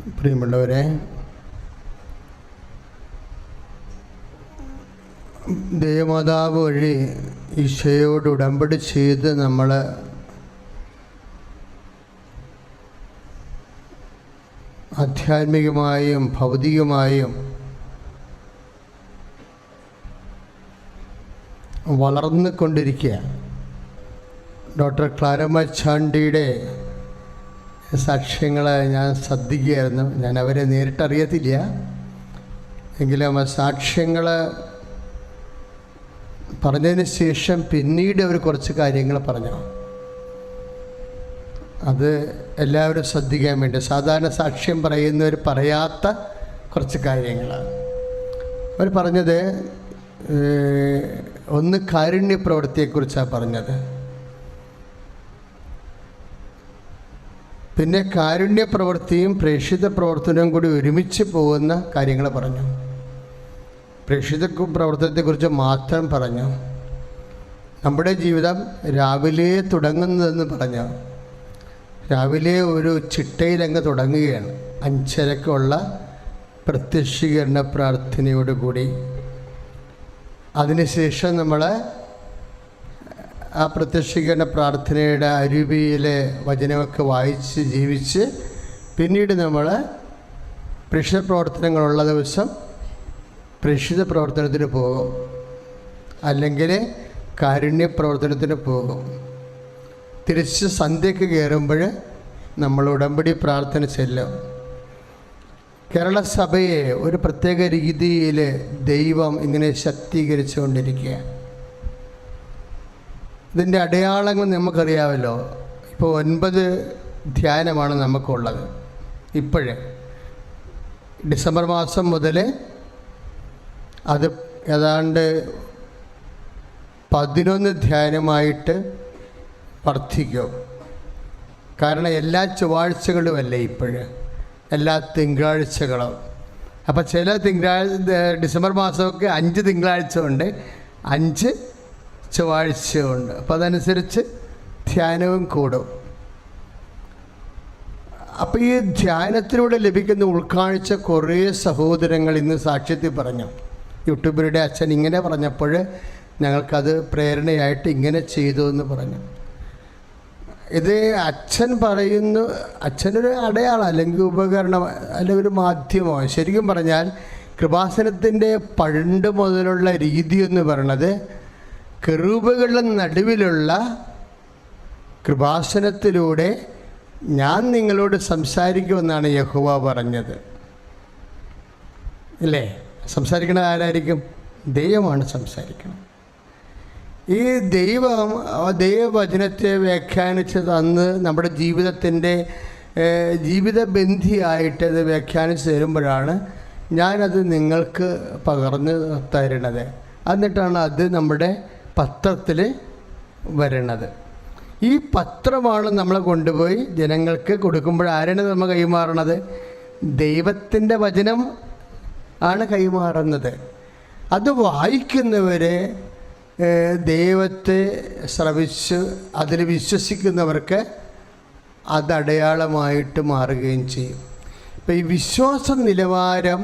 പ്രിയമുള്ളവരെ ദേവമാതാവ് വഴി ഈശയോട് ഉടമ്പടി ചെയ്ത് നമ്മൾ ആധ്യാത്മികമായും ഭൗതികമായും വളർന്നുകൊണ്ടിരിക്കുക ഡോക്ടർ ക്ലാരമ്മ ചാണ്ടിയുടെ സാക്ഷ്യങ്ങൾ ഞാൻ ശ്രദ്ധിക്കുകയായിരുന്നു. ഞാൻ അവരെ നേരിട്ടറിയത്തില്ല. എങ്കിലും ആ സാക്ഷ്യങ്ങൾ പറഞ്ഞതിന് ശേഷം പിന്നീട് അവർ കുറച്ച് കാര്യങ്ങൾ പറഞ്ഞു. അത് എല്ലാവരും ശ്രദ്ധിക്കാൻ വേണ്ടി. സാധാരണ സാക്ഷ്യം പറയുന്നവർ പറയാത്ത കുറച്ച് കാര്യങ്ങൾ. അവർ പറഞ്ഞത് ഒന്ന് കാരുണ്യ പ്രവൃത്തിയെക്കുറിച്ചാണ് പറഞ്ഞത്. പിന്നെ കാരുണ്യ പ്രവൃത്തിയും പ്രേക്ഷിത പ്രവർത്തനവും കൂടി ഒരുമിച്ച് പോകുന്ന കാര്യങ്ങൾ പറഞ്ഞു. പ്രേക്ഷിത പ്രവർത്തനത്തെക്കുറിച്ച് മാത്രം പറഞ്ഞു. നമ്മുടെ ജീവിതം രാവിലെ തുടങ്ങുന്നതെന്ന് പറഞ്ഞു. രാവിലെ ഒരു ചിട്ടയിലങ്ങ് തുടങ്ങുകയാണ്. അഞ്ചരക്കുള്ള പ്രത്യക്ഷീകരണ പ്രാർത്ഥനയോടുകൂടി. അതിനുശേഷം നമ്മൾ ആ പ്രത്യക്ഷീകരണ പ്രാർത്ഥനയുടെ അരുവിയിലെ വചനമൊക്കെ വായിച്ച് ജീവിച്ച് പിന്നീട് നമ്മൾ പ്രേക്ഷിത പ്രവർത്തനങ്ങളുള്ള ദിവസം പ്രേക്ഷിത പ്രവർത്തനത്തിന് പോകും. അല്ലെങ്കിൽ കാരുണ്യ പ്രവർത്തനത്തിന് പോകും. തിരിച്ച് സന്ധ്യക്ക് കയറുമ്പോൾ നമ്മൾ ഉടമ്പടി പ്രാർത്ഥന ചെല്ലും. കേരള സഭയെ ഒരു പ്രത്യേക രീതിയിൽ ദൈവം ഇങ്ങനെ ശക്തീകരിച്ചുകൊണ്ടിരിക്കുക ഇതിന്റെ അടയാളങ്ങൾ നമുക്കറിയാമല്ലോ. ഇപ്പോൾ ഒൻപത് ധ്യാനമാണ് നമുക്കുള്ളത്. ഇപ്പോഴേ. ഡിസംബർ മാസം മുതൽ അത് ഏതാണ്ട് പതിനൊന്ന് ധ്യാനമായിട്ട് വർദ്ധിക്കും. കാരണം എല്ലാ ചൊവ്വാഴ്ചകളുമല്ലേ ഇപ്പോഴ്? എല്ലാ തിങ്കളാഴ്ചകളും. അപ്പോൾ ചില തിങ്കളാഴ്ച ഡിസംബർ മാസമൊക്കെ അഞ്ച് തിങ്കളാഴ്ച ഉണ്ട്. അഞ്ച് ചൊവ്വാഴ്ചയുണ്ട്. അപ്പോൾ അതനുസരിച്ച് ധ്യാനവും കൂടും. അപ്പോൾ ഈ ധ്യാനത്തിലൂടെ ലഭിക്കുന്ന ഉൾക്കാഴ്ച കുറേ സഹോദരങ്ങൾ ഇന്ന് സാക്ഷ്യത്തിൽ പറഞ്ഞു. യൂട്യൂബറുടെ അച്ഛൻ ഇങ്ങനെ പറഞ്ഞപ്പോൾ ഞങ്ങൾക്കത് പ്രേരണയായിട്ട് ഇങ്ങനെ ചെയ്തു എന്ന് പറഞ്ഞു. ഇത് അച്ഛൻ പറയുന്നു അച്ഛനൊരു അടയാളം അല്ലെങ്കിൽ ഉപകരണം അല്ലെങ്കിൽ ഒരു മാധ്യമമാണ് ശരിക്കും പറഞ്ഞാൽ കൃപാസനത്തിന്റെ പണ്ട് മുതലുള്ള രീതി എന്ന് പറയണത് കെറൂബുകളുടെ നടുവിലുള്ള കൃപാസനത്തിലൂടെ ഞാൻ നിങ്ങളോട് സംസാരിക്കുമെന്നാണ് യഹുവ പറഞ്ഞത്. അല്ലേ? സംസാരിക്കണത് ആരായിരിക്കും? ദൈവമാണ് സംസാരിക്കണം ഈ ദൈവം ദൈവവചനത്തെ വ്യാഖ്യാനിച്ച് തന്ന് നമ്മുടെ ജീവിതത്തിന്റെ ജീവിത ജീവിതബന്ധിയായിട്ട് അത് വ്യാഖ്യാനിച്ച് തരുമ്പോഴാണ് ഞാനത് നിങ്ങൾക്ക് പകർന്ന് തരണത് എന്നിട്ടാണ് അത് നമ്മുടെ പത്രത്തിൽ വരണത്. ഈ പത്രമാണ് നമ്മൾ കൊണ്ടുപോയി ജനങ്ങൾക്ക് കൊടുക്കുമ്പോൾ ആരാണ് നമ്മൾ കൈമാറണത്? ദൈവത്തിന്റെ വചനം ആണ് കൈമാറുന്നത്. അത് വായിക്കുന്നവരെ ദൈവത്തെ ശ്രവിച്ച് അതിൽ വിശ്വസിക്കുന്നവർക്ക് അത് അടയാളമായിട്ട് മാറുകയും ചെയ്യും. ഇപ്പം ഈ വിശ്വാസ നിലവാരം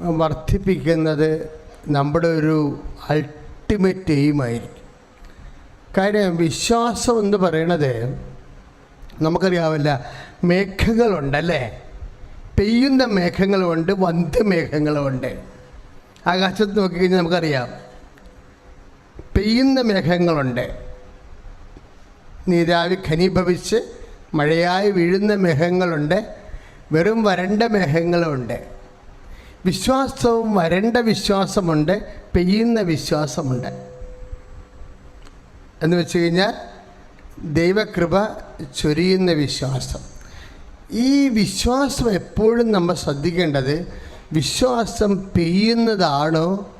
വർദ്ധിപ്പിക്കുന്നത് നമ്മുടെ ഒരു അൾട്ടിമേറ്റ് എയിമായിരിക്കും കാര്യം വിശ്വാസം എന്ന് പറയണത് നമുക്കറിയാവില്ല മേഘങ്ങളുണ്ടല്ലേ? പെയ്യുന്ന മേഘങ്ങളുമുണ്ട് വന്ധ്യമേഘങ്ങളുമുണ്ട് ആകാശത്ത് നോക്കിക്കഴിഞ്ഞാൽ നമുക്കറിയാം പെയ്യുന്ന മേഘങ്ങളുണ്ട്. നീരാവി ഖനീഭവിച്ച് മഴയായി വീഴുന്ന മേഘങ്ങളുണ്ട് വെറും വരണ്ട മേഘങ്ങളുമുണ്ട്. വിശ്വാസവും വരണ്ട വിശ്വാസമുണ്ട് പെയ്യുന്ന വിശ്വാസമുണ്ട്. എന്ന് വെച്ച് കഴിഞ്ഞാൽ ദൈവകൃപ ചൊരിയുന്ന വിശ്വാസം. ഈ വിശ്വാസം എപ്പോഴും നമ്മൾ ശ്രദ്ധിക്കേണ്ടത് വിശ്വാസം പെയ്യുന്നതാണോ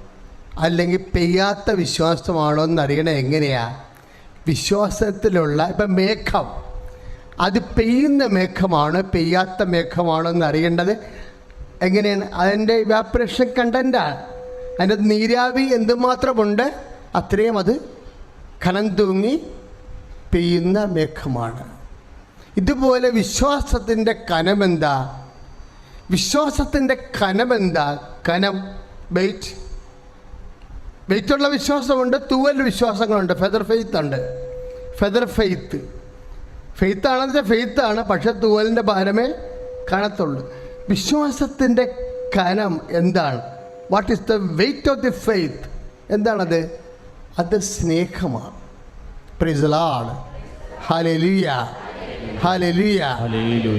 അല്ലെങ്കിൽ പെയ്യാത്ത വിശ്വാസമാണോ അറിയണ എങ്ങനെയാ? വിശ്വാസത്തിലുള്ള ഇപ്പം മേഘം. അത് പെയ്യുന്ന മേഘമാണോ പെയ്യാത്ത മേഘമാണോ എന്ന് അറിയേണ്ടത് എങ്ങനെയാണ്? അതിന്റെ ഇവാപ്പറേഷൻ കണ്ടന്റാണ് അതിന്റെ നീരാവി എന്തുമാത്രമുണ്ട് അത്രയും അത് കനം തൂങ്ങി പെയ്യുന്ന മേഘമാണ്. ഇതുപോലെ വിശ്വാസത്തിന്റെ കനമെന്താ വിശ്വാസത്തിന്റെ കനമെന്താ കനം വെയിറ്റ് വെയിറ്റുള്ള വിശ്വാസമുണ്ട് തൂവൽ വിശ്വാസങ്ങളുണ്ട്. ഫെദർ ഫെയ്ത്ത് ഉണ്ട്. ഫെദർ ഫെയ്ത്ത് ഫെയ്ത്താണെന്ന് വെച്ചാൽ ഫെയ്ത്താണ് പക്ഷെ തൂവലിന്റെ ഭാരമേ കാണത്തുള്ളൂ. വിശ്വാസത്തിന്റെ കനം എന്താണ്? What is the weight of the faith എന്താണത്? അത് സ്നേഹമാണ്. പ്രിസലാണ് ഹലലിയ ഹലലിയ.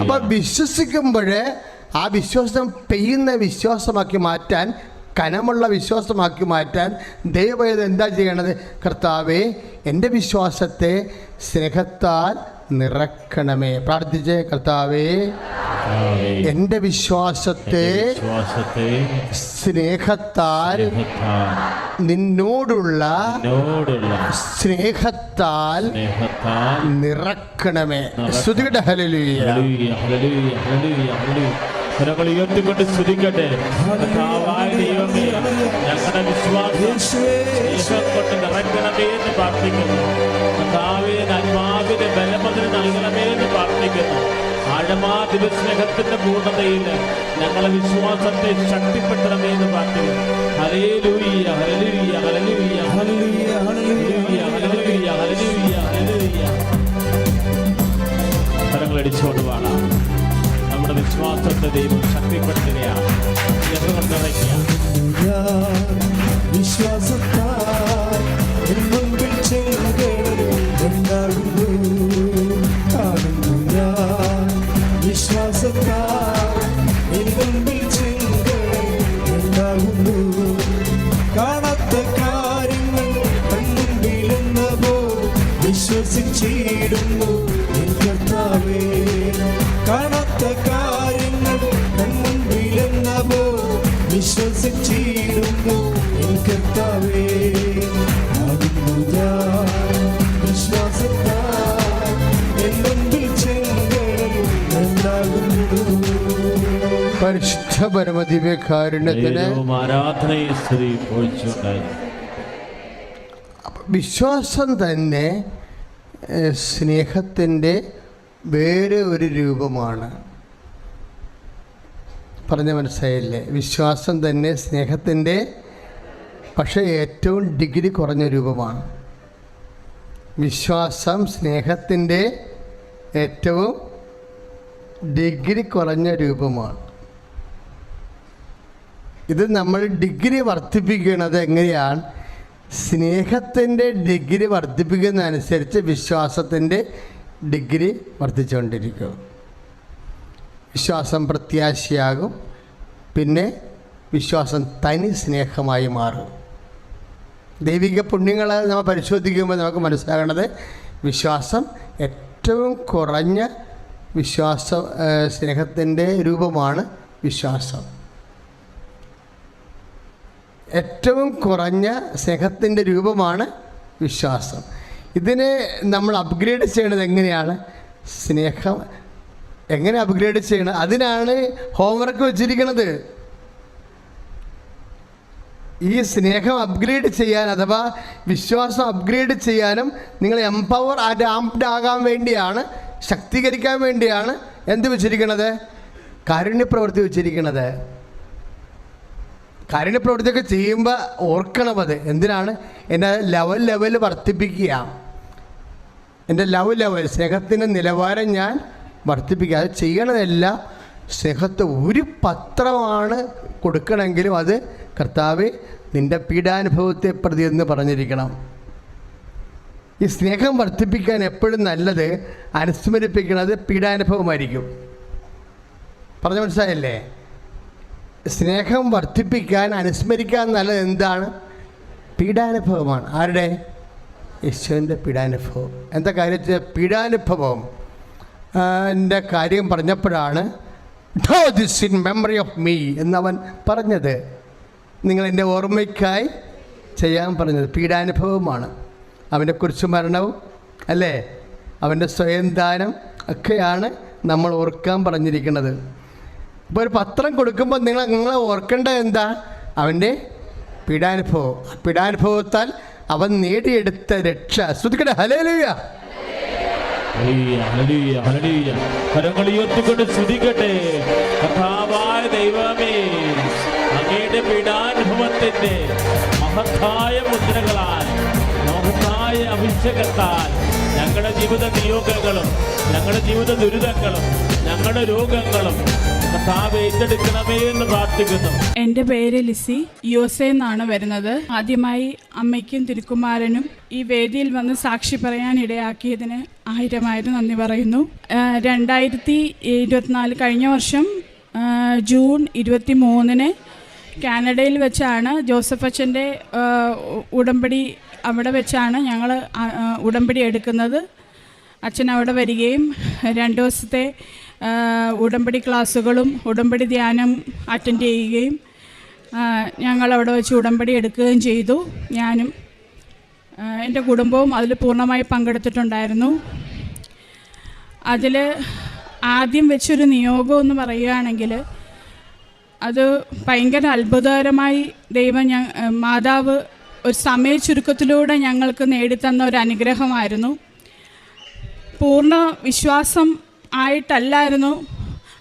അപ്പൊ വിശ്വസിക്കുമ്പോൾ ആ വിശ്വാസം പെയ്യുന്ന വിശ്വാസമാക്കി മാറ്റാൻ കനമുള്ള വിശ്വാസമാക്കി മാറ്റാൻ ദൈവം എന്താ ചെയ്യണത് കർത്താവേ എന്റെ വിശ്വാസത്തെ സ്നേഹത്താൽ നിറക്കണമേ. പ്രാർത്ഥിച്ചേ കർത്താവേ. എന്റെ വിശ്വാസത്തെ സ്നേഹത്താൽ നിന്നോടുള്ള സ്നേഹത്താൽ നിറക്കണമേ. ശ്രുതികട ഹല്ലേലൂയ. ഞങ്ങളുടെ വിശ്വാസം കൊണ്ട് നിറയ്ക്കണമേ എന്ന് പ്രാർത്ഥിക്കുന്നു. പരമാധിപസ്നേഹത്തിന്റെ പൂർണതയിൽ ഞങ്ങളെ വിശ്വാസത്തെ ശക്തിപ്പെടുത്തണമേ എന്ന് പറഞ്ഞു ഹലേലൂയ്യ ഹലലുയ്യ ഹലലുയ്യ ഹലലുയ്യ ഹലലുയ്യ ഹലലുയ്യ ഹലലുയ്യ ഹലലുയ്യ കരങ്ങൾ അടിച്ചുകൊണ്ട് നമ്മുടെ വിശ്വാസത്തെ ദൈവം ശക്തിപ്പെടുത്തുകയാണ്. വിശ്വാസത്തെ പരിശുദ്ധ വിശ്വാസം തന്നെ സ്നേഹത്തിന്റെ വേറെ ഒരു രൂപമാണ്. പറഞ്ഞ മനസ്സിലായില്ലേ? വിശ്വാസം തന്നെ സ്നേഹത്തിന്റെ പക്ഷേ ഏറ്റവും ഡിഗ്രി കുറഞ്ഞ രൂപമാണ്. വിശ്വാസം സ്നേഹത്തിന്റെ ഏറ്റവും ഡിഗ്രി കുറഞ്ഞ രൂപമാണ്. ഇത് നമ്മൾ ഡിഗ്രി വർദ്ധിപ്പിക്കുന്നത് എങ്ങനെയാണ്? സ്നേഹത്തിന്റെ ഡിഗ്രി വർദ്ധിപ്പിക്കുന്നതനുസരിച്ച് വിശ്വാസത്തിന്റെ ഡിഗ്രി വർദ്ധിച്ചുകൊണ്ടിരിക്കും. വിശ്വാസം പ്രത്യാശയാകും. പിന്നെ വിശ്വാസം തനി സ്നേഹമായി മാറും. ദൈവിക പുണ്യങ്ങളെ നമ്മൾ പരിശോധിക്കുമ്പോൾ നമുക്ക് മനസ്സിലാകേണ്ടത് വിശ്വാസം ഏറ്റവും കുറഞ്ഞ വിശ്വാസ സ്നേഹത്തിന്റെ രൂപമാണ് വിശ്വാസം. ഏറ്റവും കുറഞ്ഞ സ്നേഹത്തിന്റെ രൂപമാണ് വിശ്വാസം. ഇതിനെ നമ്മൾ അപ്ഗ്രേഡ് ചെയ്യേണ്ടത് എങ്ങനെയാണ്? സ്നേഹം എങ്ങനെ അപ്ഗ്രേഡ് ചെയ്യണം? അതിനാണ് ഹോംവർക്ക് വെച്ചിരിക്കുന്നത് ഈ സ്നേഹം അപ്ഗ്രേഡ് ചെയ്യാൻ അഥവാ വിശ്വാസം അപ്ഗ്രേഡ് ചെയ്യാനും നിങ്ങൾ എംപവർ ആംപ്ഡ് ആകാൻ വേണ്ടിയാണ് ശക്തീകരിക്കാൻ വേണ്ടിയാണ് എന്ത് വെച്ചിരിക്കണത്? കാരുണ്യപ്രവൃത്തി വെച്ചിരിക്കണത്. കാരുണ്യപ്രവൃത്തിയൊക്കെ ചെയ്യുമ്പോൾ ഓർക്കണം അത്. എന്തിനാണ്? എന്റെ ലെവൽ ലെവൽ വർദ്ധിപ്പിക്കുക. എന്റെ ലവ് ലെവൽ സ്നേഹത്തിന്റെ നിലവാരം ഞാൻ വർദ്ധിപ്പിക്കുക അത് സ്നേഹത്ത് ഒരു പത്രമാണ് കൊടുക്കണമെങ്കിലും അത് കർത്താവ് നിന്റെ പീഡാനുഭവത്തെ പ്രതി എന്ന് പറഞ്ഞിരിക്കണം. ഈ സ്നേഹം വർദ്ധിപ്പിക്കാൻ എപ്പോഴും നല്ലത് അനുസ്മരിപ്പിക്കുന്നത് പീഡാനുഭവമായിരിക്കും. പറഞ്ഞു മനസ്സിലായല്ലേ? സ്നേഹം വർദ്ധിപ്പിക്കാൻ അനുസ്മരിക്കാൻ നല്ലത് എന്താണ്? പീഡാനുഭവമാണ്. ആരുടെ? യേശുവിന്റെ പീഡാനുഭവം. എന്താ കാര്യത്തിൽ പീഡാനുഭവം? എന്റെ കാര്യം പറഞ്ഞപ്പോഴാണ് do this in memory of me എന്നവൻ പറഞ്ഞത്. നിങ്ങൾ എന്റെ ഓർമ്മയ്ക്കായി ചെയ്യാൻ പറഞ്ഞത്. പീഡാനുഭവമാണ്. അവന്റെ കുറിച്ച് മരണവും അല്ലേ? അവന്റെ സ്വയം ദാനം ഒക്കെയാണ് നമ്മൾ ഓർക്കാൻ പറഞ്ഞിരിക്കുന്നത്. ഇപ്പോൾ ഒരു പത്രം കൊടുക്കുമ്പോൾ നിങ്ങൾ നിങ്ങളെ ഓർക്കേണ്ടത് എന്താ? അവന്റെ പീഡാനുഭവം. പീഡാനുഭവത്താൽ അവൻ നേടിയെടുത്ത രക്ഷ. ശ്രുതിക്കട്ടെ? Hallelujah hallelujah, hallelujah, hallelujah. കരങ്ങൾ ഉയർത്തിക്കൊണ്ട് സ്തുതിക്കട്ടെ. കഥാവായ ദൈവമേ അങ്ങയുടെ പീഡാനുഭവത്തിന്റെ മഹത്തായ മുദ്രകളാൽ മഹത്തായ അഭിഷേകത്താൽ ഞങ്ങളുടെ ജീവിത നിയോഗങ്ങളും ഞങ്ങളുടെ ജീവിത ദുരിതങ്ങളും ഞങ്ങളുടെ രോഗങ്ങളും എന്റെ പേര് ലിസി. യു എസ് എന്നാണ് വരുന്നത്. ആദ്യമായി അമ്മയ്ക്കും തിരുക്കുമാരനും ഈ വേദിയിൽ വന്ന് സാക്ഷി പറയാൻ ഇടയാക്കിയതിന് ആയിരമായിരം നന്ദി പറയുന്നു. രണ്ടായിരത്തി ഇരുപത്തിനാല് കഴിഞ്ഞ വർഷം ജൂൺ ഇരുപത്തി മൂന്നിന് കാനഡയിൽ വെച്ചാണ് ജോസഫ് അച്ഛന്റെ ഉടമ്പടി അവിടെ വെച്ചാണ് ഞങ്ങൾ ഉടമ്പടി എടുക്കുന്നത്. അച്ഛൻ അവിടെ വരികയും രണ്ട് ദിവസത്തെ ഉടമ്പടി ക്ലാസ്സുകളും ഉടമ്പടി ധ്യാനം അറ്റൻഡ് ചെയ്യുകയും ഞങ്ങൾ അവിടെ വെച്ച് ഉടമ്പടി എടുക്കുകയും ചെയ്തു. ഞാനും എന്റെ കുടുംബവും അതിൽ പൂർണമായി പങ്കെടുത്തിട്ടുണ്ടായിരുന്നു. അതിൽ ആദ്യം വെച്ചൊരു നിയോഗം എന്ന് പറയുകയാണെങ്കിൽ അത് ഭയങ്കര അത്ഭുതകരമായി ദൈവം ഞ മാതാവ് ഒരു സമയ ചുരുക്കത്തിലൂടെ ഞങ്ങൾക്ക് നേടിത്തന്ന ഒരു അനുഗ്രഹമായിരുന്നു. പൂർണ വിശ്വാസം ആയിട്ടല്ലായിരുന്നു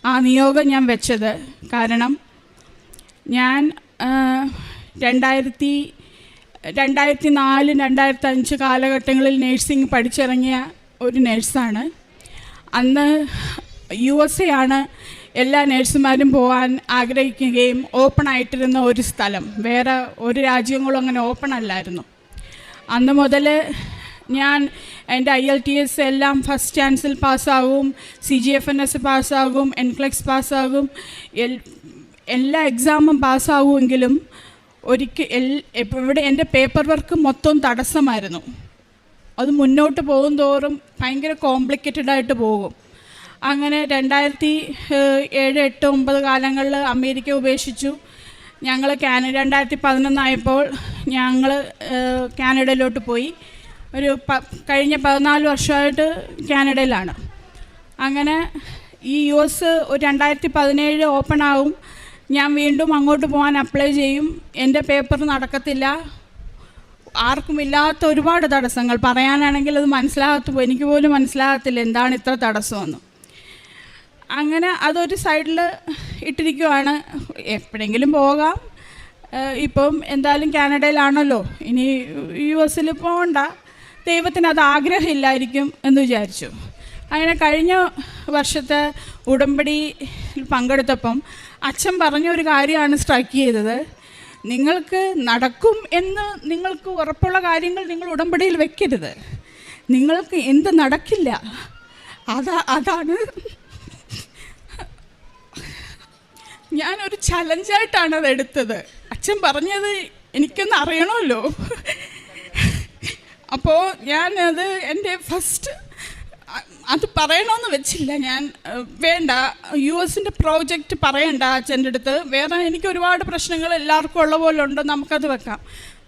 ആ നിയോഗം ഞാൻ വെച്ചത്. കാരണം ഞാൻ രണ്ടായിരത്തി രണ്ടായിരത്തി നാല് രണ്ടായിരത്തി അഞ്ച് കാലഘട്ടങ്ങളിൽ നേഴ്സിംഗ് പഠിച്ചിറങ്ങിയ ഒരു നേഴ്സാണ്. അന്ന് യു എസ് എ ആണ് എല്ലാ നേഴ്സുമാരും പോകാൻ ആഗ്രഹിക്കുകയും ഓപ്പൺ ആയിട്ടിരുന്ന ഒരു സ്ഥലം. വേറെ ഒരു രാജ്യങ്ങളും അങ്ങനെ ഓപ്പൺ അല്ലായിരുന്നു. അന്ന് മുതൽ ഞാൻ എന്റെ ഐ എൽ ടി എസ് എല്ലാം ഫസ്റ്റ് ചാൻസിൽ പാസ്സാകും C G F N S പാസ്സാകും NCLEX പാസ്സാകും. എൽ എല്ലാ എക്സാമും പാസ്സാകുമെങ്കിലും ഒരിക്കൽ എൽ ഇവിടെ എന്റെ പേപ്പർ വർക്ക് മൊത്തം തടസ്സമായിരുന്നു. അത് മുന്നോട്ട് പോകും തോറും ഭയങ്കര കോംപ്ലിക്കേറ്റഡ് ആയിട്ട് പോകും. അങ്ങനെ രണ്ടായിരത്തി ഏഴ് എട്ട് ഒമ്പത് കാലങ്ങളിൽ അമേരിക്ക ഉപേക്ഷിച്ചു. ഞങ്ങൾ കാനഡ രണ്ടായിരത്തി പതിനൊന്നായപ്പോൾ ഞങ്ങൾ കാനഡയിലോട്ട് പോയി. ഒരു പ കഴിഞ്ഞ പതിനാല് വർഷമായിട്ട് കാനഡയിലാണ്. അങ്ങനെ ഈ യു എസ് ഒരു രണ്ടായിരത്തി പതിനേഴ് ഓപ്പൺ ആവും. ഞാൻ വീണ്ടും അങ്ങോട്ട് പോകാൻ അപ്ലൈ ചെയ്യും. എന്റെ പേപ്പർ നടക്കത്തില്ല. ആർക്കും ഇല്ലാത്ത ഒരുപാട് തടസ്സങ്ങൾ. പറയാനാണെങ്കിൽ അത് മനസ്സിലാകത്തു. എനിക്ക് പോലും മനസ്സിലാകത്തില്ല എന്താണ് ഇത്ര തടസ്സമെന്ന്. അങ്ങനെ അതൊരു സൈഡിൽ ഇട്ടിരിക്കുവാണ്. എപ്പോഴെങ്കിലും പോകാം. ഇപ്പം എന്തായാലും കാനഡയിലാണല്ലോ. ഇനി യു എസിൽ പോകണ്ട ദൈവത്തിന് അത് ആഗ്രഹമില്ലായിരിക്കും എന്ന് വിചാരിച്ചു. അങ്ങനെ കഴിഞ്ഞ വർഷത്തെ ഉടമ്പടി പങ്കെടുത്തപ്പം അച്ഛൻ പറഞ്ഞ ഒരു കാര്യമാണ് സ്ട്രൈക്ക് ചെയ്തത്. നിങ്ങൾക്ക് നടക്കും എന്ന് നിങ്ങൾക്ക് ഉറപ്പുള്ള കാര്യങ്ങൾ നിങ്ങൾ ഉടമ്പടിയിൽ വെക്കരുത്. നിങ്ങൾക്ക് എന്ത് നടക്കില്ല. അതാ അതാണ് ഞാനൊരു ചലഞ്ചായിട്ടാണ് അത് എടുത്തത് അച്ഛൻ പറഞ്ഞത് എനിക്കൊന്ന് അറിയണമല്ലോ. അപ്പോൾ ഞാനത് എന്റെ ഫസ്റ്റ് അത് പറയണമെന്ന് വെച്ചില്ല ഞാൻ. വേണ്ട. യു എസിന്റെ പ്രോജക്റ്റ് പറയണ്ട അച്ഛന്റെ അടുത്ത്. വേറെ എനിക്ക് ഒരുപാട് പ്രശ്നങ്ങൾ എല്ലാവർക്കും ഉള്ള പോലെ ഉണ്ട്. നമുക്കത് വെക്കാം.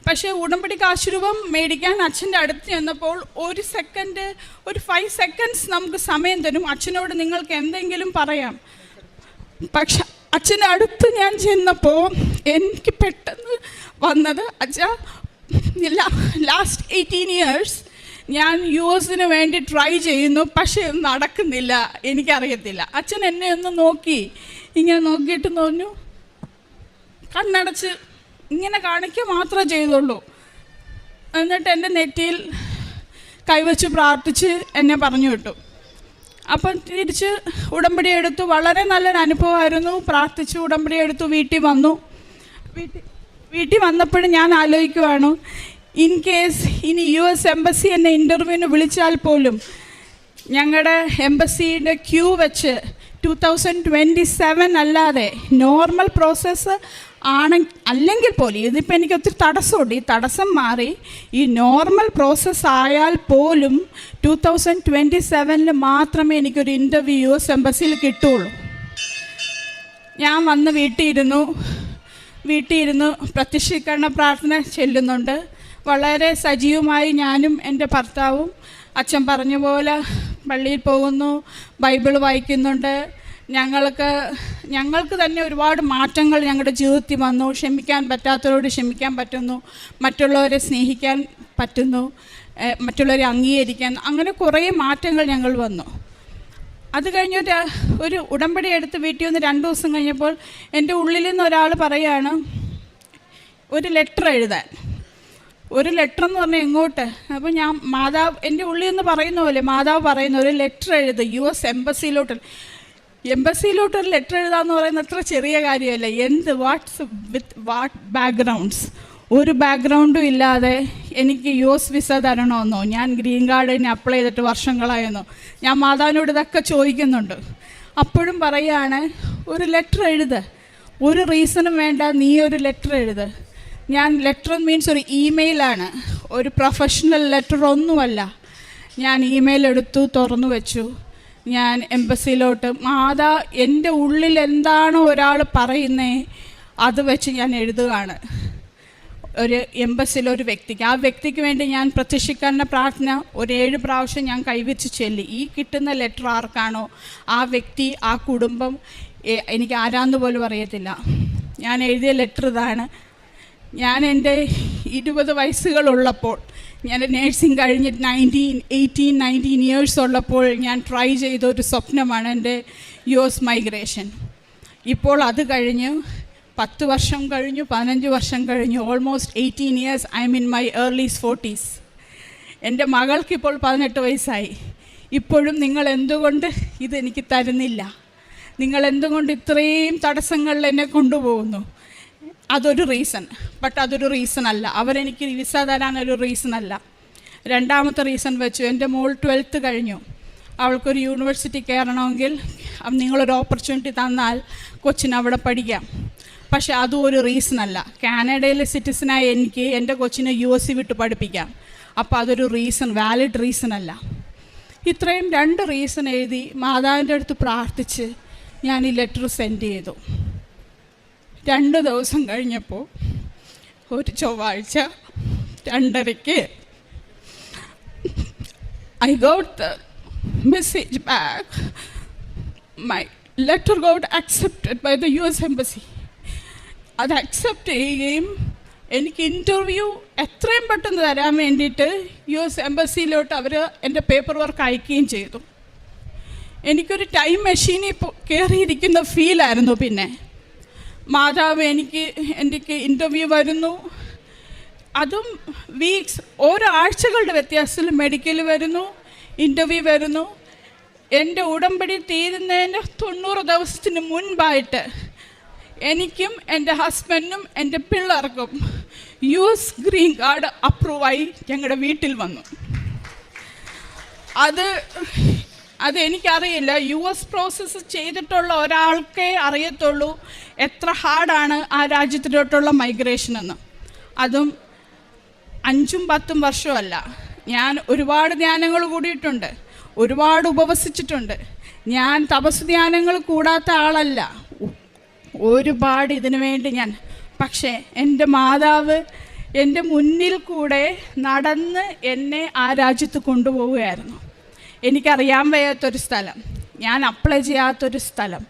പക്ഷേ ഉടമ്പടി കാശുരൂപം മേടിക്കാൻ അച്ഛന്റെ അടുത്ത് ചെന്നപ്പോൾ ഒരു സെക്കൻഡ് ഒരു ഫൈവ് സെക്കൻഡ്സ് നമുക്ക് സമയം തരും. അച്ഛനോട് നിങ്ങൾക്ക് എന്തെങ്കിലും പറയാം. പക്ഷെ അച്ഛന്റെ അടുത്ത് ഞാൻ ചെന്നപ്പോൾ എനിക്ക് പെട്ടെന്ന് വന്നത് അച്ഛ ലാസ്റ്റ് എയ്റ്റീൻ ഇയേഴ്സ് ഞാൻ യു എസിന് വേണ്ടി ട്രൈ ചെയ്യുന്നു പക്ഷേ നടക്കുന്നില്ല എനിക്കറിയത്തില്ല. അച്ഛൻ എന്നെ ഒന്ന് നോക്കി ഇങ്ങനെ നോക്കിയിട്ട് പറഞ്ഞു കണ്ണടച്ച് ഇങ്ങനെ കാണിക്കുക മാത്രമേ ചെയ്തുള്ളൂ. എന്നിട്ട് എന്റെ നെറ്റിയിൽ കൈവച്ച് പ്രാർത്ഥിച്ച് എന്നെ പറഞ്ഞു വിട്ടു. അപ്പം തിരിച്ച് ഉടമ്പടി എടുത്തു. വളരെ നല്ലൊരു അനുഭവമായിരുന്നു പ്രാർത്ഥിച്ചു ഉടമ്പടി എടുത്തു. വീട്ടിൽ വന്നു. വീട്ടിൽ വീട്ടിൽ വന്നപ്പോഴും ഞാൻ ആലോചിക്കുവാണ് ഇൻ കേസ് ഇനി യു എസ് എംബസി എന്നെ ഇന്റർവ്യൂവിന് വിളിച്ചാൽ പോലും ഞങ്ങളുടെ എംബസിയുടെ ക്യൂ വെച്ച് ടു തൗസൻഡ് ട്വന്റി സെവൻ അല്ലാതെ നോർമൽ പ്രോസസ്സ് ആണ് അല്ലെങ്കിൽ പോലും ഇതിപ്പോൾ എനിക്ക് ഒത്തിരി തടസ്സമുണ്ട്. ഈ തടസ്സം മാറി ഈ നോർമൽ പ്രോസസ്സ് ആയാൽ പോലും ടു തൗസൻഡ് ട്വന്റി സെവനിൽ മാത്രമേ എനിക്കൊരു ഇന്റർവ്യൂ യു എസ് എംബസിയിൽ കിട്ടുള്ളൂ. ഞാൻ വന്ന് വീട്ടിലിരുന്നു. വീട്ടിലിരുന്ന് പ്രത്യക്ഷീകരണ പ്രാർത്ഥന ചെല്ലുന്നുണ്ട്. വളരെ സജീവമായി ഞാനും എന്റെ ഭർത്താവും അച്ഛൻ പറഞ്ഞ പോലെ പള്ളിയിൽ പോകുന്നു ബൈബിൾ വായിക്കുന്നുണ്ട്. ഞങ്ങൾക്ക് ഞങ്ങൾക്ക് തന്നെ ഒരുപാട് മാറ്റങ്ങൾ ഞങ്ങളുടെ ജീവിതത്തിൽ വന്നു. ക്ഷമിക്കാൻ പറ്റാത്തവരോട് ക്ഷമിക്കാൻ പറ്റുന്നു. മറ്റുള്ളവരെ സ്നേഹിക്കാൻ പറ്റുന്നു. മറ്റുള്ളവരെ അംഗീകരിക്കാൻ. അങ്ങനെ കുറേ മാറ്റങ്ങൾ ഞങ്ങൾ വന്നു. അത് കഴിഞ്ഞൊരു ഒരു ഉടമ്പടി എടുത്ത് വീട്ടിൽ നിന്ന് രണ്ട് ദിവസം കഴിഞ്ഞപ്പോൾ എന്റെ ഉള്ളിൽ നിന്ന് ഒരാൾ പറയാണ് ഒരു ലെറ്റർ എഴുതാൻ. ഒരു ലെറ്റർ എന്ന് പറഞ്ഞാൽ എങ്ങോട്ട്? അപ്പോൾ ഞാൻ മാതാവ് എന്റെ ഉള്ളിൽ നിന്ന് പറയുന്ന പോലെ മാതാവ് പറയുന്ന ഒരു ലെറ്റർ എഴുത് യു എസ് എംബസിയിലോട്ട് എംബസിയിലോട്ട് ഒരു ലെറ്റർ എഴുതാന്ന് പറയുന്നത് അത്ര ചെറിയ കാര്യമല്ല. എന്ത് വാട്ട്സ് വിത്ത് വാട്ട് ബാക്ക്ഗ്രൗണ്ട്സ് ഒരു ബാക്ക്ഗ്രൗണ്ടും ഇല്ലാതെ എനിക്ക് യു എസ് വിസ തരണമെന്നോ ഞാൻ ഗ്രീൻ കാർഡിന് അപ്ലൈ ചെയ്തിട്ട് വർഷങ്ങളായെന്നോ ഞാൻ മാതാവിനോട് ഇതൊക്കെ ചോദിക്കുന്നുണ്ട്. അപ്പോഴും പറയാണ് ഒരു ലെറ്റർ എഴുത്. ഒരു റീസണും വേണ്ട നീ ഒരു ലെറ്റർ എഴുത്. ഞാൻ ലെറ്റർ മീൻസ് ഒരു ഇമെയിലാണ് ഒരു പ്രൊഫഷണൽ ലെറ്റർ ഒന്നുമല്ല. ഞാൻ ഇമെയിൽ എടുത്തു തുറന്നു വെച്ചു. ഞാൻ എംബസിയിലോട്ട് മാതാ എന്റെ ഉള്ളിൽ എന്താണോ ഒരാൾ പറയുന്നേ അത് വെച്ച് ഞാൻ എഴുതുകയാണ്. ഒരു എംബസിലെ ഒരു വ്യക്തിക്ക്. ആ വ്യക്തിക്ക് വേണ്ടി ഞാൻ പ്രത്യക്ഷിക്കാരന്റെ പ്രാർത്ഥന ഒരു ഏഴ് പ്രാവശ്യം ഞാൻ കൈവച്ച് ചെല്ലി. ഈ കിട്ടുന്ന ലെറ്റർ ആർക്കാണോ ആ വ്യക്തി ആ കുടുംബം എനിക്ക് ആരാന്ന് പോലും അറിയത്തില്ല. ഞാൻ എഴുതിയ ലെറ്റർ ഇതാണ്. ഞാൻ എന്റെ ഇരുപത് വയസ്സുകളുള്ളപ്പോൾ ഞാൻ നേഴ്സിംഗ് കഴിഞ്ഞ് നയന്റീൻ എയ്റ്റീൻ നയന്റീൻ ഇയേഴ്സ് ഉള്ളപ്പോൾ ഞാൻ ട്രൈ ചെയ്ത ഒരു സ്വപ്നമാണ് എന്റെ യു എസ് മൈഗ്രേഷൻ ഇപ്പോൾ അത് കഴിഞ്ഞ് പത്ത് വർഷം കഴിഞ്ഞു പതിനഞ്ച് വർഷം കഴിഞ്ഞു almost eighteen years I'm in my earlies forties എന്റെ മകൾക്കിപ്പോൾ പതിനെട്ട് വയസ്സായി. ഇപ്പോഴും നിങ്ങൾ എന്തുകൊണ്ട് ഇതെനിക്ക് തരുന്നില്ല? നിങ്ങൾ എന്തുകൊണ്ട് ഇത്രയും തടസ്സങ്ങളിൽ എന്നെ കൊണ്ടുപോകുന്നു? അതൊരു റീസൺ ബട്ട് അതൊരു റീസൺ അല്ല. അവരെനിക്ക് വിസ തരാനൊരു റീസൺ അല്ല. രണ്ടാമത്തെ റീസൺ വെച്ചു. എന്റെ മോൾ ട്വൽത്ത് കഴിഞ്ഞു. അവൾക്കൊരു യൂണിവേഴ്സിറ്റി കയറണമെങ്കിൽ നിങ്ങളൊരു ഓപ്പർച്യൂണിറ്റി തന്നാൽ കൊച്ചിന് അവിടെ പഠിക്കാം. പക്ഷെ അതും ഒരു റീസൺ അല്ല കാനഡയിലെ സിറ്റിസനായ എനിക്ക് എന്റെ കൊച്ചിനെ യു എസ് സി വിട്ട് പഠിപ്പിക്കാം. അപ്പോൾ അതൊരു റീസൺ വാലിഡ് റീസൺ അല്ല ഇത്രയും രണ്ട് റീസൺ എഴുതി മാതാവിന്റെ അടുത്ത് പ്രാർത്ഥിച്ച് ഞാൻ ഈ ലെറ്റർ സെൻഡ് ചെയ്തു. രണ്ട് ദിവസം കഴിഞ്ഞപ്പോൾ ഒരു ചൊവ്വാഴ്ച രണ്ടരയ്ക്ക് I got message back my letter got accepted by the U S embassy അത് അക്സെപ്റ്റ് ചെയ്യുകയും എനിക്ക് ഇന്റർവ്യൂ എത്രയും പെട്ടെന്ന് തരാൻ വേണ്ടിയിട്ട് യു എസ് എംബസിയിലോട്ട് അവർ എന്റെ പേപ്പർ വർക്ക് അയക്കുകയും ചെയ്തു. എനിക്കൊരു ടൈം മെഷീനിൽ കയറിയിരിക്കുന്ന ഫീലായിരുന്നു പിന്നെ. മാതാവ് എനിക്ക് എന്റെ ഇന്റർവ്യൂ വരുന്നു. അതും വീക്സ് ഓരോ ആഴ്ചകളുടെ വ്യത്യാസത്തിൽ മെഡിക്കൽ വരുന്നു ഇന്റർവ്യൂ വരുന്നു. എന്റെ ഉടമ്പടി തീരുന്നതിന്റെ തൊണ്ണൂറ് ദിവസത്തിന് മുൻപായിട്ട് എനിക്കും എന്റെ ഹസ്ബൻഡിനും എന്റെ പിള്ളേർക്കും യു എസ് ഗ്രീൻ കാർഡ് അപ്രൂവായി ഞങ്ങളുടെ വീട്ടിൽ വന്നു. അത് അത് എനിക്കറിയില്ല. യു എസ് പ്രോസസ്സ് ചെയ്തിട്ടുള്ള ഒരാൾക്കേ അറിയത്തുള്ളൂ എത്ര ഹാർഡാണ് ആ രാജ്യത്തിലോട്ടുള്ള മൈഗ്രേഷൻ എന്ന്. അതും അഞ്ചും പത്തും വർഷമല്ല. ഞാൻ ഒരുപാട് ധ്യാനങ്ങൾ കൂടിയിട്ടുണ്ട്. ഒരുപാട് ഉപവസിച്ചിട്ടുണ്ട്. ഞാൻ തപസ് ധ്യാനങ്ങൾ കൂടാത്ത ആളല്ല. ഒരുപാട് ഇതിനു വേണ്ടി ഞാൻ. പക്ഷേ എന്റെ മാതാവ് എന്റെ മുന്നിൽ കൂടെ നടന്ന് എന്നെ ആ രാജ്യത്ത് കൊണ്ടുപോവുകയായിരുന്നു. എനിക്കറിയാൻ വയ്യാത്തൊരു സ്ഥലം. ഞാൻ അപ്ലൈ ചെയ്യാത്തൊരു സ്ഥലം.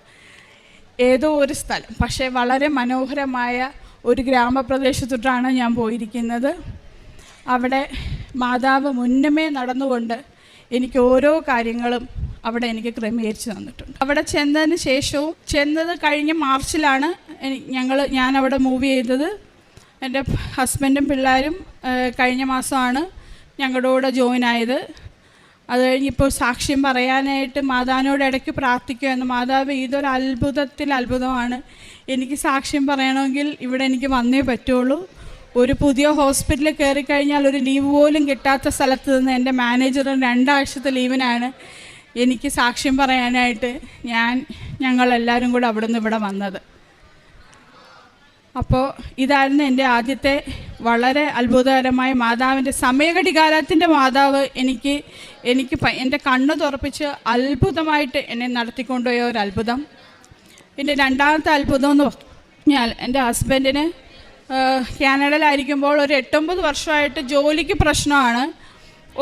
ഏതോ ഒരു സ്ഥലം. പക്ഷേ വളരെ മനോഹരമായ ഒരു ഗ്രാമപ്രദേശത്തോട്ടാണ് ഞാൻ പോയിരിക്കുന്നത്. അവിടെ മാതാവ് മുന്നമേ നടന്നുകൊണ്ട് എനിക്ക് ഓരോ കാര്യങ്ങളും അവിടെ എനിക്ക് ക്രമീകരിച്ച് തന്നിട്ടുണ്ട്. അവിടെ ചെന്നതിന് ശേഷവും ചെന്നത് കഴിഞ്ഞ മാർച്ചിലാണ് ഞങ്ങൾ ഞാൻ അവിടെ മൂവ് ചെയ്തത്. എന്റെ ഹസ്ബൻഡും പിള്ളേരും കഴിഞ്ഞ മാസമാണ് ഞങ്ങളുടെ കൂടെ ജോയിൻ ആയത്. അത് കഴിഞ്ഞിപ്പോൾ സാക്ഷ്യം പറയാനായിട്ട് മാതാവിനോട് ഇടയ്ക്ക് പ്രാർത്ഥിക്കുമായിരുന്നു മാതാവ് ഇതൊരു അത്ഭുതത്തിൽ അത്ഭുതമാണ്. എനിക്ക് സാക്ഷ്യം പറയണമെങ്കിൽ ഇവിടെ എനിക്ക് വന്നേ പറ്റുള്ളൂ. ഒരു പുതിയ ഹോസ്പിറ്റലിൽ കയറി കഴിഞ്ഞാൽ ഒരു ലീവ് പോലും കിട്ടാത്ത സ്ഥലത്ത് നിന്ന് എന്റെ മാനേജർ രണ്ടാഴ്ചത്തെ ലീവിനാണ് എനിക്ക് സാക്ഷ്യം പറയാനായിട്ട് ഞാൻ ഞങ്ങളെല്ലാവരും കൂടെ അവിടെ നിന്ന് ഇവിടെ വന്നത്. അപ്പോൾ ഇതായിരുന്നു എന്റെ ആദ്യത്തെ വളരെ അത്ഭുതകരമായ മാതാവിന്റെ സമയഘടികാലത്തിന്റെ മാതാവ് എനിക്ക് എനിക്ക് എന്റെ കണ്ണ് തുറപ്പിച്ച് അത്ഭുതമായിട്ട് എന്നെ നടത്തിക്കൊണ്ടുപോയ ഒരു അത്ഭുതം എന്റെ രണ്ടാമത്തെ അത്ഭുതം എന്ന് പറഞ്ഞാൽ എന്റെ ഹസ്ബൻഡിന് കാനഡയിലായിരിക്കുമ്പോൾ ഒരു എട്ടൊമ്പത് വർഷമായിട്ട് ജോലിക്ക് പ്രശ്നമാണ്.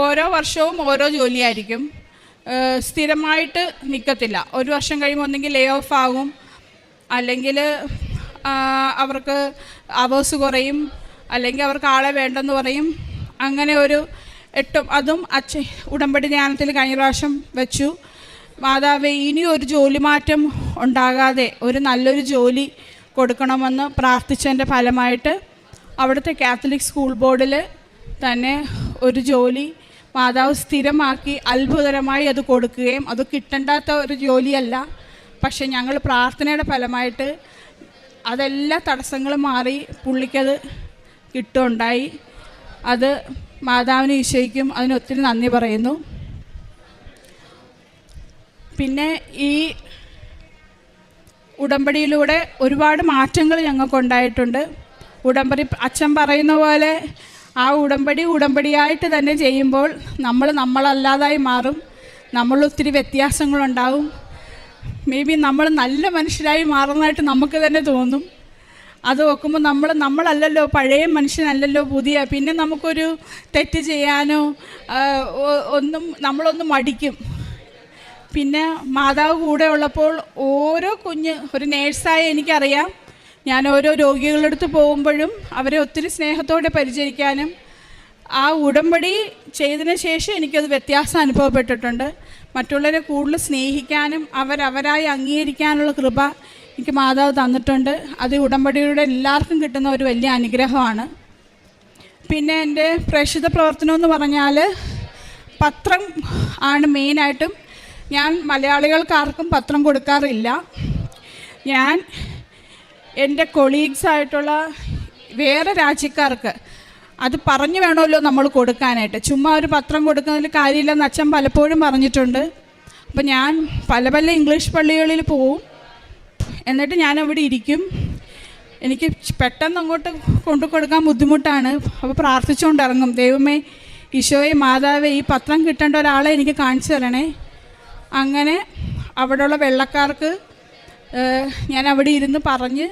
ഓരോ വർഷവും ഓരോ ജോലിയായിരിക്കും. സ്ഥിരമായിട്ട് നിൽക്കത്തില്ല ഒരു വർഷം കഴിയുമ്പോൾ ഒന്നെങ്കിൽ ലേ ഓഫ് ആകും. അല്ലെങ്കിൽ അവർക്ക് അവേഴ്സ് കുറയും. അല്ലെങ്കിൽ അവർക്ക് ആളെ വേണ്ടെന്ന് പറയും. അങ്ങനെ ഒരു എട്ടും അതും അച്ഛൻ ഉടമ്പടി ധ്യാനത്തിൽ കഴിഞ്ഞ പ്രാവശ്യം വെച്ചു. മാതാവേ ഇനി ഒരു ജോലി മാറ്റം ഉണ്ടാകാതെ ഒരു നല്ലൊരു ജോലി കൊടുക്കണമെന്ന് പ്രാർത്ഥിച്ചതിന്റെ ഫലമായിട്ട് അവിടുത്തെ കാത്തലിക് സ്കൂൾ ബോർഡിൽ തന്നെ ഒരു ജോലി മാതാവ് സ്ഥിരമാക്കി അത്ഭുതകരമായി അത് കൊടുക്കുകയും അത് കിട്ടണ്ടാത്ത ഒരു ജോലിയല്ല. പക്ഷെ ഞങ്ങൾ പ്രാർത്ഥനയുടെ ഫലമായിട്ട് അതെല്ലാ തടസ്സങ്ങളും മാറി പുള്ളിക്കത് കിട്ടുണ്ടായി അത് മാതാവിന് ഈശോയ്ക്കും അതിന് ഒത്തിരി നന്ദി പറയുന്നു. പിന്നെ ഈ ഉടമ്പടിയിലൂടെ ഒരുപാട് മാറ്റങ്ങൾ ഞങ്ങൾക്കുണ്ടായിട്ടുണ്ട്. ഉടമ്പടി അച്ഛൻ പറയുന്ന പോലെ ആ ഉടമ്പടി ഉടമ്പടിയായിട്ട് തന്നെ ചെയ്യുമ്പോൾ നമ്മൾ നമ്മളല്ലാതായി മാറും. നമ്മൾ ഒത്തിരി വ്യത്യാസങ്ങളുണ്ടാവും. മേ ബി നമ്മൾ നല്ല മനുഷ്യരായി മാറുന്നതായിട്ട് നമുക്ക് തന്നെ തോന്നും. അത് നോക്കുമ്പോൾ നമ്മൾ നമ്മളല്ലല്ലോ പഴയ മനുഷ്യനല്ലല്ലോ പുതിയ. പിന്നെ നമുക്കൊരു തെറ്റ് ചെയ്യാനോ ഒന്നും നമ്മളൊന്ന് മടിക്കും. പിന്നെ മാതാവ് കൂടെ ഉള്ളപ്പോൾ ഓരോ കുഞ്ഞ് ഒരു നേഴ്സായ എനിക്കറിയാം. ഞാൻ ഓരോ രോഗികളുടെ അടുത്ത് പോകുമ്പോഴും അവരെ ഒത്തിരി സ്നേഹത്തോടെ പരിചരിക്കാനും ആ ഉടമ്പടി ചെയ്തതിന് ശേഷം എനിക്കത് വ്യത്യാസം അനുഭവപ്പെട്ടിട്ടുണ്ട്. മറ്റുള്ളവരെ കൂടുതൽ സ്നേഹിക്കാനും അവരവരായി അംഗീകരിക്കാനുള്ള കൃപ എനിക്ക് മാതാവ് തന്നിട്ടുണ്ട്. അത് ഉടമ്പടിയുടെ എല്ലാവർക്കും കിട്ടുന്ന ഒരു വലിയ അനുഗ്രഹമാണ്. പിന്നെ എന്റെ പ്രേക്ഷിത പ്രവർത്തനം എന്ന് പറഞ്ഞാൽ പത്രം ആണ് മെയിനായിട്ടും. ഞാൻ മലയാളികൾക്കാർക്കും പത്രം കൊടുക്കാറില്ല. ഞാൻ എന്റെ കൊളീഗ്സ് ആയിട്ടുള്ള വേറെ രാജ്യക്കാർക്ക് അത് പറഞ്ഞു വേണമല്ലോ നമ്മൾ കൊടുക്കാനായിട്ട്. ചുമ്മാ ഒരു പത്രം കൊടുക്കുന്നതിൽ കാര്യമില്ലെന്ന് അച്ഛൻ പലപ്പോഴും പറഞ്ഞിട്ടുണ്ട്. അപ്പം ഞാൻ പല പല ഇംഗ്ലീഷ് പള്ളികളിൽ പോവും. എന്നിട്ട് ഞാൻ അവിടെ ഇരിക്കും. എനിക്ക് പെട്ടെന്ന് അങ്ങോട്ട് കൊണ്ടു കൊടുക്കാൻ ബുദ്ധിമുട്ടാണ്. അപ്പോൾ പ്രാർത്ഥിച്ചുകൊണ്ട് ഇറങ്ങും ദൈവമേ ഈശോയെ മാതാവേ ഈ പത്രം കിട്ടേണ്ട ഒരാളെ എനിക്ക് കാണിച്ചു തരണേ. അങ്ങനെ അവിടെയുള്ള വെള്ളക്കാർക്ക് ഞാൻ അവിടെ ഇരുന്ന് പറഞ്ഞ്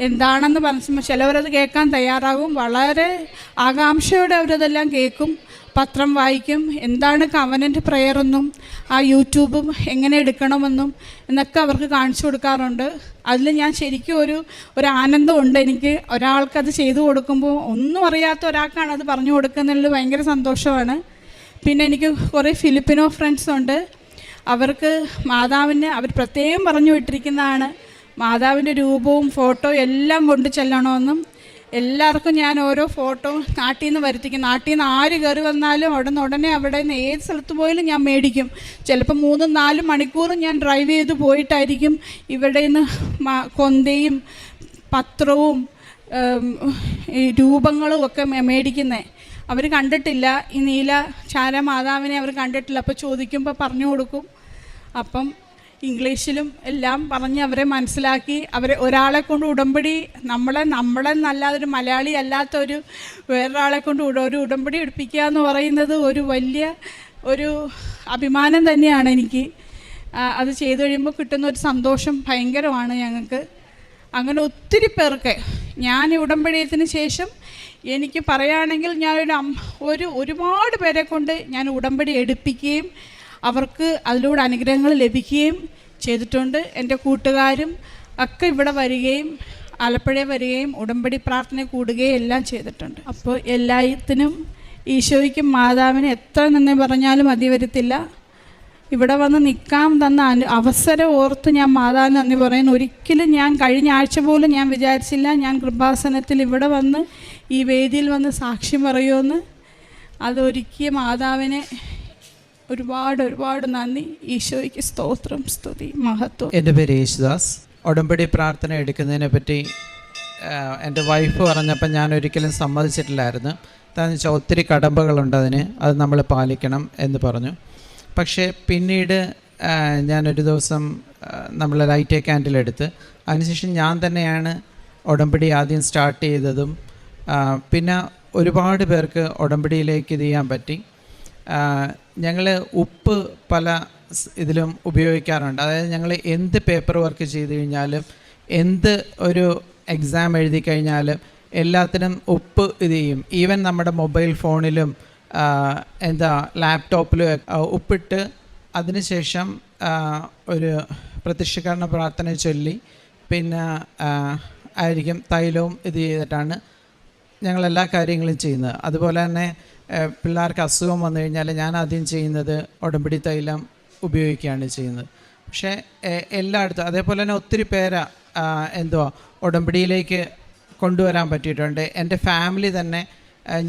എന്താണെന്ന് പറഞ്ഞ ചിലവരത് കേൾക്കാൻ തയ്യാറാകും. വളരെ ആകാംക്ഷയോടെ അവരതെല്ലാം കേൾക്കും. പത്രം വായിക്കും. എന്താണ് കവനന്റ് എന്നും ആ യൂട്യൂബും എങ്ങനെ എടുക്കണമെന്നും എന്നൊക്കെ അവർക്ക് കാണിച്ചു കൊടുക്കാറുണ്ട്. അതിൽ ഞാൻ ശരിക്കും ഒരു ഒരു ആനന്ദമുണ്ട്. എനിക്ക് ഒരാൾക്കത് ചെയ്തു കൊടുക്കുമ്പോൾ ഒന്നും അറിയാത്ത ഒരാൾക്കാണ് അത് പറഞ്ഞു കൊടുക്കുന്നതിൽ ഭയങ്കര സന്തോഷമാണ്. പിന്നെ എനിക്ക് കുറേ ഫിലിപ്പിനോ ഫ്രണ്ട്സ് ഉണ്ട് അവർക്ക് മാതാവിന് അവർ പ്രത്യേകം പറഞ്ഞു വിട്ടിരിക്കുന്നതാണ്. മാതാവിന്റെ രൂപവും ഫോട്ടോ എല്ലാം കൊണ്ടു ചെല്ലണമെന്നും എല്ലാവർക്കും ഞാൻ ഓരോ ഫോട്ടോ നാട്ടിൽ നിന്ന് വരുത്തിക്കും. നാട്ടിൽ നിന്ന് ആര് കയറി വന്നാലും അവിടെ നിന്ന് ഉടനെ അവിടെ നിന്ന് ഏത് സ്ഥലത്ത് പോയാലും ഞാൻ മേടിക്കും. ചിലപ്പോൾ മൂന്നും നാലും മണിക്കൂറും ഞാൻ ഡ്രൈവ് ചെയ്ത് പോയിട്ടായിരിക്കും ഇവിടെ നിന്ന് കൊന്തയും പത്രവും രൂപങ്ങളും ഒക്കെ മേടിക്കുന്നത് അവർ കണ്ടിട്ടില്ല. ഈ നീല ചാര മാതാവിനെ അവർ കണ്ടിട്ടില്ല. അപ്പോൾ ചോദിക്കുമ്പോൾ പറഞ്ഞു കൊടുക്കും. അപ്പം ഇംഗ്ലീഷിലും എല്ലാം പറഞ്ഞ് അവരെ മനസ്സിലാക്കി അവരെ ഒരാളെ കൊണ്ട് ഉടമ്പടി നമ്മളെ നമ്മളെ നല്ലാതെ ഒരു മലയാളി അല്ലാത്ത ഒരു വേറൊരാളെ കൊണ്ട് ഒരു ഉടമ്പടി എടുപ്പിക്കുക എന്ന് പറയുന്നത് ഒരു വലിയ ഒരു അഭിമാനം തന്നെയാണ് എനിക്ക്. അത് ചെയ്തു കഴിയുമ്പോൾ കിട്ടുന്ന ഒരു സന്തോഷം ഭയങ്കരമാണ് ഞങ്ങൾക്ക്. അങ്ങനെ ഒത്തിരി പേർക്ക് ഞാൻ ഉടമ്പടിയത്തിന് ശേഷം എനിക്ക് പറയുകയാണെങ്കിൽ ഞാനൊരു ഒരു ഒരുപാട് പേരെ കൊണ്ട് ഞാൻ ഉടമ്പടി എടുപ്പിക്കുകയും അവർക്ക് അതിലൂടെ അനുഗ്രഹങ്ങൾ ലഭിക്കുകയും ചെയ്തിട്ടുണ്ട്. എന്റെ കൂട്ടുകാരും ഒക്കെ ഇവിടെ വരികയും ആലപ്പുഴ വരികയും ഉടമ്പടി പ്രാർത്ഥന കൂടുകയും എല്ലാം ചെയ്തിട്ടുണ്ട്. അപ്പോൾ എല്ലാത്തിനും ഈശോയ്ക്കും മാതാവിന് എത്ര നന്ദി പറഞ്ഞാലും മതി വരത്തില്ല. ഇവിടെ വന്ന് നിൽക്കാൻ തന്ന അനു- അവസരം ഓർത്ത് ഞാൻ മാതാവിന് നന്ദി പറയുന്നു. ഒരിക്കലും ഞാൻ കഴിഞ്ഞ ആഴ്ച പോലും ഞാൻ വിചാരിച്ചില്ല ഞാൻ കൃപാസനത്തിൽ ഇവിടെ വന്ന് ഈ വേദിയിൽ വന്ന് സാക്ഷ്യം പറയുമെന്ന്. അതൊരിക്കലും മാതാവിനെ ഒരുപാട് ഒരുപാട് നന്ദി. ഈശോയ്ക്ക് സ്തോത്രം സ്തുതി മഹത്വം. എന്റെ പേര് യേശുദാസ്. ഉടമ്പടി പ്രാർത്ഥന എടുക്കുന്നതിനെ പറ്റി എന്റെ വൈഫ് പറഞ്ഞപ്പോൾ ഞാൻ ഒരിക്കലും സമ്മതിച്ചിട്ടില്ലായിരുന്നു. എന്താണെന്ന് വെച്ചാൽ ഒത്തിരി കടമ്പകളുണ്ട് അതിന്. അത് നമ്മൾ പാലിക്കണം എന്ന് പറഞ്ഞു. പക്ഷേ പിന്നീട് ഞാനൊരു ദിവസം നമ്മൾ ലൈറ്റ് ക്യാൻഡിൽ എടുത്ത് അതിനുശേഷം ഞാൻ തന്നെയാണ് ഉടമ്പടി ആദ്യം സ്റ്റാർട്ട് ചെയ്തതും. പിന്നെ ഒരുപാട് പേർക്ക് ഉടമ്പടിയിലേക്ക് ഇത് ചെയ്യാൻ പറ്റി. ഞങ്ങൾ ഉപ്പ് പല ഇതിലും ഉപയോഗിക്കാറുണ്ട്. അതായത് ഞങ്ങൾ എന്ത് പേപ്പർ വർക്ക് ചെയ്ത് കഴിഞ്ഞാലും എന്ത് ഒരു എക്സാം എഴുതി കഴിഞ്ഞാലും എല്ലാത്തിനും ഉപ്പ് ഇത് ചെയ്യും. ഈവൻ നമ്മുടെ മൊബൈൽ ഫോണിലും എന്താ ലാപ്ടോപ്പിലും ഉപ്പിട്ട് അതിനുശേഷം ഒരു പ്രത്യക്ഷീകരണ പ്രാർത്ഥന ചൊല്ലി പിന്നെ ആയിരിക്കും തൈലവും ഇത് ചെയ്തിട്ടാണ് ഞങ്ങൾ എല്ലാ കാര്യങ്ങളും ചെയ്യുന്നത്. അതുപോലെ തന്നെ പിള്ളേർക്ക് അസുഖം വന്നു കഴിഞ്ഞാൽ ഞാൻ ആദ്യം ചെയ്യുന്നത് ഉടമ്പടി തൈലം ഉപയോഗിക്കുകയാണ് ചെയ്യുന്നത്. പക്ഷേ എല്ലായിടത്തും അതേപോലെ തന്നെ ഒത്തിരി പേരാ എന്തുവാ ഉടമ്പടിയിലേക്ക് കൊണ്ടുവരാൻ പറ്റിയിട്ടുണ്ട്. എന്റെ ഫാമിലി തന്നെ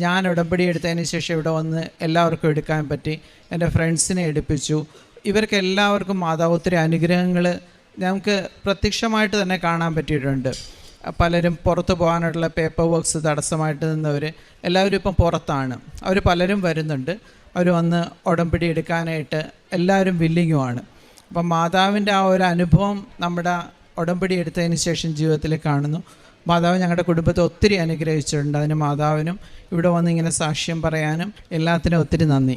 ഞാൻ ഉടമ്പടി എടുത്തതിന് ശേഷം ഇവിടെ വന്ന് എല്ലാവർക്കും എടുക്കാൻ പറ്റി. എന്റെ ഫ്രണ്ട്സിനെ എടുപ്പിച്ചു. ഇവർക്ക് എല്ലാവർക്കും മാതാവ് ഒത്തിരി അനുഗ്രഹങ്ങൾ നമുക്ക് പ്രത്യക്ഷമായിട്ട് തന്നെ കാണാൻ പറ്റിയിട്ടുണ്ട്. പലരും പുറത്തു പോകാനായിട്ടുള്ള പേപ്പർ വർക്ക്സ് തടസ്സമായിട്ട് നിന്നവർ എല്ലാവരും ഇപ്പം പുറത്താണ്. അവർ പലരും വരുന്നുണ്ട്. അവർ വന്ന് ഉടമ്പടി എടുക്കാനായിട്ട് എല്ലാവരും വില്ലിങ്ങുമാണ് അപ്പം മാതാവിന്റെ ആ ഒരു അനുഭവം നമ്മുടെ ഉടമ്പടി എടുത്തതിന് ശേഷം ജീവിതത്തിൽ കാണുന്നു. മാതാവ് ഞങ്ങളുടെ കുടുംബത്തെ ഒത്തിരി അനുഗ്രഹിച്ചിട്ടുണ്ട്. അതിന് മാതാവിനും ഇവിടെ വന്ന് ഇങ്ങനെ സാക്ഷ്യം പറയാനും എല്ലാത്തിനും ഒത്തിരി നന്ദി.